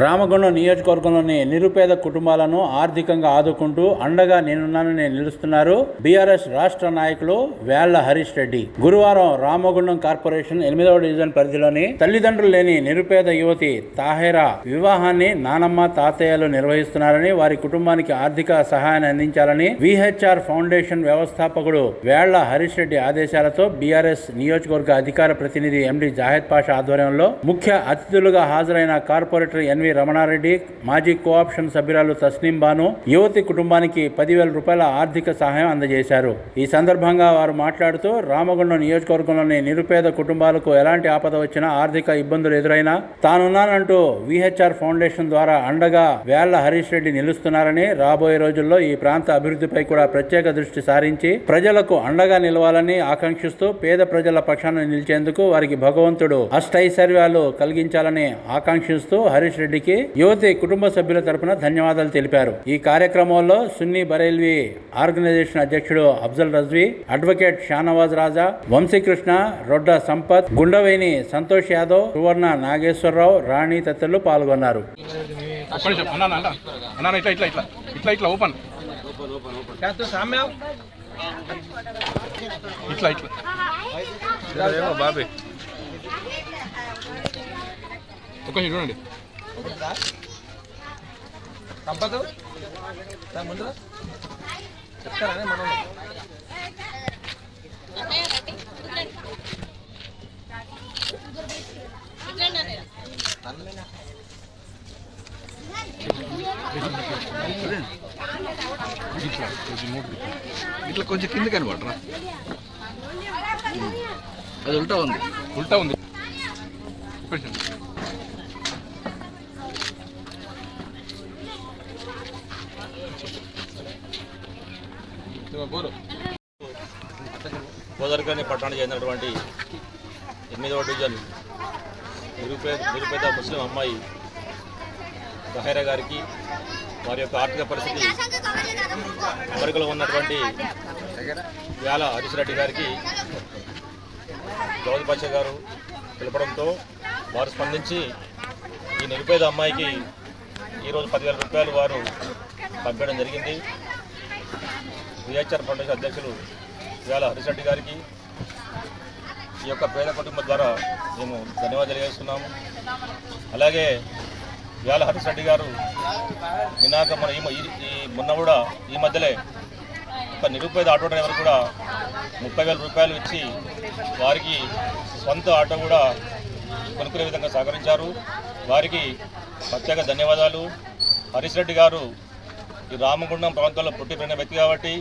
రామగుండం నియోజకవర్గంలోని నిరుపేద కుటుంబాలను ఆర్థికంగా ఆదుకుంటూ అండగా నేనున్నానని నిలుస్తున్నారు బీఆర్ఎస్ రాష్ట్ర నాయకులు వేళ్ళ హరీష్ రెడ్డి. గురువారం రామగుండం కార్పొరేషన్ ఎనిమిదవ డివిజన్ పరిధిలోని తల్లిదండ్రులు లేని నిరుపేద యువతి తాహేరా వివాహాన్ని నానమ్మ తాతయ్యలు నిర్వహిస్తున్నారని వారి కుటుంబానికి ఆర్థిక సహాయాన్ని అందించాలని విహెచ్ఆర్ ఫౌండేషన్ వ్యవస్థాపకుడు వేళ్ళ హరీష్ రెడ్డి ఆదేశాలతో బీఆర్ఎస్ నియోజకవర్గ అధికార ప్రతినిధి ఎండి జాహెద్ పాషా ఆధ్వర్యంలో ముఖ్య అతిథులుగా హాజరైన కార్పొరేటర్ ఎన్వి రమణారెడ్డి మాజీ కోఆప్షన్ సభ్యురాలు తస్నీం బాను యువతి కుటుంబానికి పదివేల రూపాయల ఆర్థిక సహాయం అందజేశారు. ఈ సందర్భంగా వారు మాట్లాడుతూ రామగుండం నియోజకవర్గంలోని నిరుపేద కుటుంబాలకు ఎలాంటి ఆపద వచ్చినా ఆర్థిక ఇబ్బందులు ఎదురైనా తానున్నానంటూ విహెచ్ఆర్ ఫౌండేషన్ ద్వారా అండగా వేళ్ళ హరీష్ రెడ్డి నిలుస్తున్నారని రాబోయే రోజుల్లో ఈ ప్రాంత అభివృద్ధిపై కూడా ప్రత్యేక దృష్టి సారించి ప్రజలకు అండగా నిలవాలని ఆకాంక్షిస్తూ పేద ప్రజల పక్షాన నిలిచేందుకు వారికి భగవంతుడు అష్టైశ్వర్యాలు కలిగించాలని ఆకాంక్షిస్తూ హరీష్ రెడ్డికి యువతి కుటుంబ సభ్యుల తరపున ధన్యవాదాలు తెలిపారు. ఈ కార్యక్రమంలో సున్నీ బరేల్వి ఆర్గనైజేషన్ అధ్యక్షుడు అఫ్జల్ రజ్వీ అడ్వకేట్ షానవాజ్ రాజా వంశీకృష్ణ రొడ్డ సంపత్ గుండవేని సంతోష్ యాదవ్ సువర్ణ నాగేశ్వరరావు రాణి తదితరులు పాల్గొన్నారు. ఓపెన్. ఇట్లా ఇట్లా. బాబే. నిమిషం చూడండి. సంపదు దాని ముందు చెప్తారా మనం. ఇట్లా కొంచెం కింద కనబడరా అది ఉల్టా ఉంది. ఉల్టా ఉంది. ఒక్క నిమిషం. పట్టణానికి చెందినటువంటి ఎనిమిదవ డివిజన్ నిరుపేద నిరుపేద ముస్లిం అమ్మాయి బహైరా గారికి వారి యొక్క ఆర్థిక పరిస్థితి అమెరికలో ఉన్నటువంటి వేల హరీష్ రెడ్డి గారికి గౌది పాషా గారు పిలపడంతో వారు స్పందించి ఈ నిరుపేద అమ్మాయికి ఈరోజు పదివేల రూపాయలు వారు పంపడం జరిగింది విహెచ్ఆర్ ఫౌండేషన్ అధ్యక్షులు వేల హరిశెట్టి రెడ్డి గారికి ఈ యొక్క పేద కుటుంబం ద్వారా మేము ధన్యవాదాలు తెలియజేస్తున్నాము. అలాగే వేల హరీష్ రెడ్డి గారు నినాక మన ఈ ఈ- మొన్న కూడా ఈ మధ్యలో ఒక నిరుపేద ఆటో డ్రైవర్ కూడా ముప్పై వేల రూపాయలు ఇచ్చి వారికి సొంత ఆటో కూడా కొనుక్కునే విధంగా సహకరించారు. వారికి ప్రత్యేక ధన్యవాదాలు. హరీష్ రెడ్డి గారు ఈ రామగుండం ప్రాంతంలో పుట్టి పెరిగిన వ్యక్తి కాబట్టి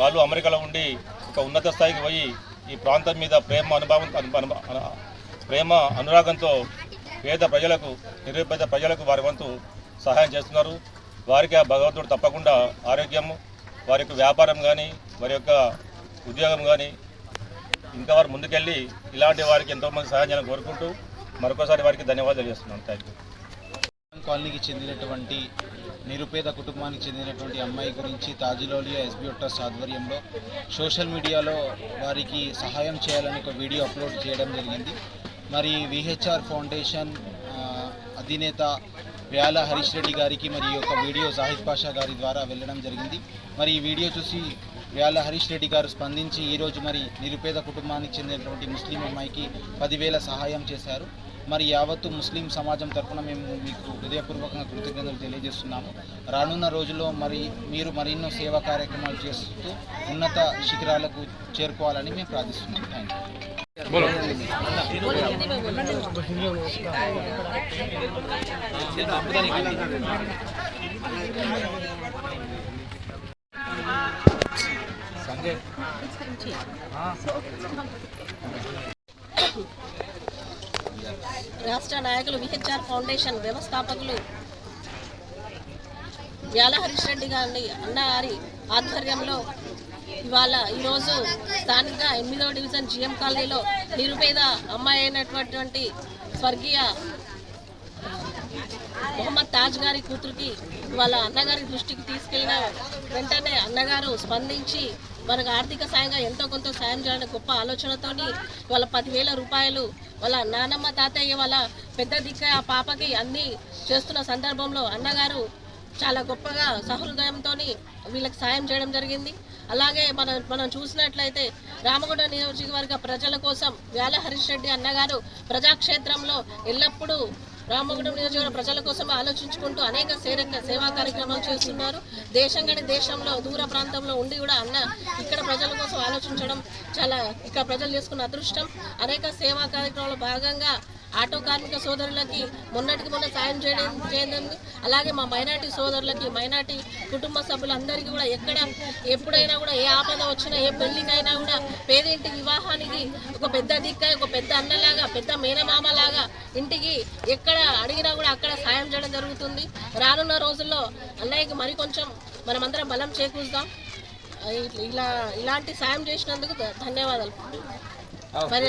వాళ్ళు అమెరికాలో ఉండి ఒక ఉన్నత స్థాయికి పోయి ఈ ప్రాంతం మీద ప్రేమ అనుభవం ప్రేమ అనురాగంతో పేద ప్రజలకు నిరుపేద ప్రజలకు వారి వంతు సహాయం చేస్తున్నారు. వారికి ఆ భగవంతుడు తప్పకుండా ఆరోగ్యము వారి యొక్క వ్యాపారం కానీ వారి యొక్క ఉద్యోగం కానీ ఇంకా వారు ముందుకెళ్ళి ఇలాంటి వారికి ఎంతోమంది సహాయం చేయాలని కోరుకుంటూ మరొకసారి వారికి ధన్యవాదాలు చేస్తున్నాను థ్యాంక్ యూ కాలనీకి చెందినటువంటి నిరుపేద కుటుంబానికి చెందినటువంటి అమ్మాయి గురించి తాజిలోలియా ఎస్బీ ట్రస్ట్ ఆధ్వర్యంలో సోషల్ మీడియాలో వారికి సహాయం చేయాలని ఒక వీడియో అప్లోడ్ చేయడం జరిగింది. మరి విహెచ్ఆర్ ఫౌండేషన్ అధినేత వ్యాల హరీష్ రెడ్డి గారికి మరి ఒక వీడియో జాహిద్ పాషా గారి ద్వారా వెళ్ళడం జరిగింది. మరి ఈ వీడియో చూసి వ్యాల హరీష్ రెడ్డి గారు స్పందించి ఈరోజు మరి నిరుపేద కుటుంబానికి చెందినటువంటి ముస్లిం అమ్మాయికి పదివేల సహాయం చేశారు. మరి యావత్తు ముస్లిం సమాజం తరఫున మేము మీకు హృదయపూర్వకంగా కృతజ్ఞతలు తెలియజేస్తున్నాము. రానున్న రోజుల్లో మరి మీరు మరెన్నో సేవా కార్యక్రమాలు చేస్తూ ఉన్నత శిఖరాలకు చేరుకోవాలని మేము ప్రార్థిస్తున్నాం. థ్యాంక్ యూ బోలో రాష్ట్ర నాయకులు విహెచ్ఆర్ ఫౌండేషన్ వ్యవస్థాపకులు వ్యాల హరీష్ రెడ్డి గారి అన్నగారి ఆధ్వర్యంలో ఇవాళ ఈరోజు స్థానిక ఎనిమిదవ డివిజన్ జిఎం కాలనీలో నిరుపేద అమ్మాయి అయినటువంటి స్వర్గీయ మొహమ్మద్ తాజ్ గారి కూతురికి వాళ్ళ అన్నగారి దృష్టికి తీసుకెళ్ళిన వెంటనే అన్నగారు స్పందించి మనకు ఆర్థిక సాయంగా ఎంతో కొంత సాయం చేయాలని గొప్ప ఆలోచనతోని వాళ్ళ పదివేల రూపాయలు వాళ్ళ నానమ్మ తాతయ్య వాళ్ళ పెద్ద దిక్క ఆ పాపకి అన్నీ చేస్తున్న సందర్భంలో అన్నగారు చాలా గొప్పగా సహృదయంతో వీళ్ళకి సాయం చేయడం జరిగింది. అలాగే మనం మనం చూసినట్లయితే రామగుండ నియోజకవర్గ ప్రజల కోసం వ్యాల హరీష్ రెడ్డి అన్నగారు ప్రజాక్షేత్రంలో ఎల్లప్పుడూ రామగుండం నియోజకవర్గ ప్రజల కోసం ఆలోచించుకుంటూ అనేక సేరక సేవా కార్యక్రమాలు చేస్తున్నారు. దేశం కానీ దేశంలో దూర ప్రాంతంలో ఉండి కూడా అన్న ఇక్కడ ప్రజల కోసం ఆలోచించడం చాలా ఇక్కడ ప్రజలు చేసుకున్న అదృష్టం. అనేక సేవా కార్యక్రమాల భాగంగా ఆటో కార్మిక సోదరులకి మొన్నటికి మొన్న సాయం చేయడం చేయడం అలాగే మా మైనార్టీ సోదరులకి మైనార్టీ కుటుంబ సభ్యులందరికీ కూడా ఎక్కడ ఎప్పుడైనా కూడా ఏ ఆపద వచ్చినా ఏ పెళ్ళికైనా కూడా పేదింటి వివాహానికి ఒక పెద్ద దిక్క ఒక పెద్ద అన్నలాగా పెద్ద మేనమామలాగా ఇంటికి ఎక్కడ అడిగినా కూడా అక్కడ సాయం చేయడం జరుగుతుంది. రానున్న రోజుల్లో అన్నయ్యకి మరి కొంచెం మనమందరం బలం చేకూరుదాం ఇలా ఇలాంటి సాయం చేసినందుకు ధన్యవాదాలు. మరి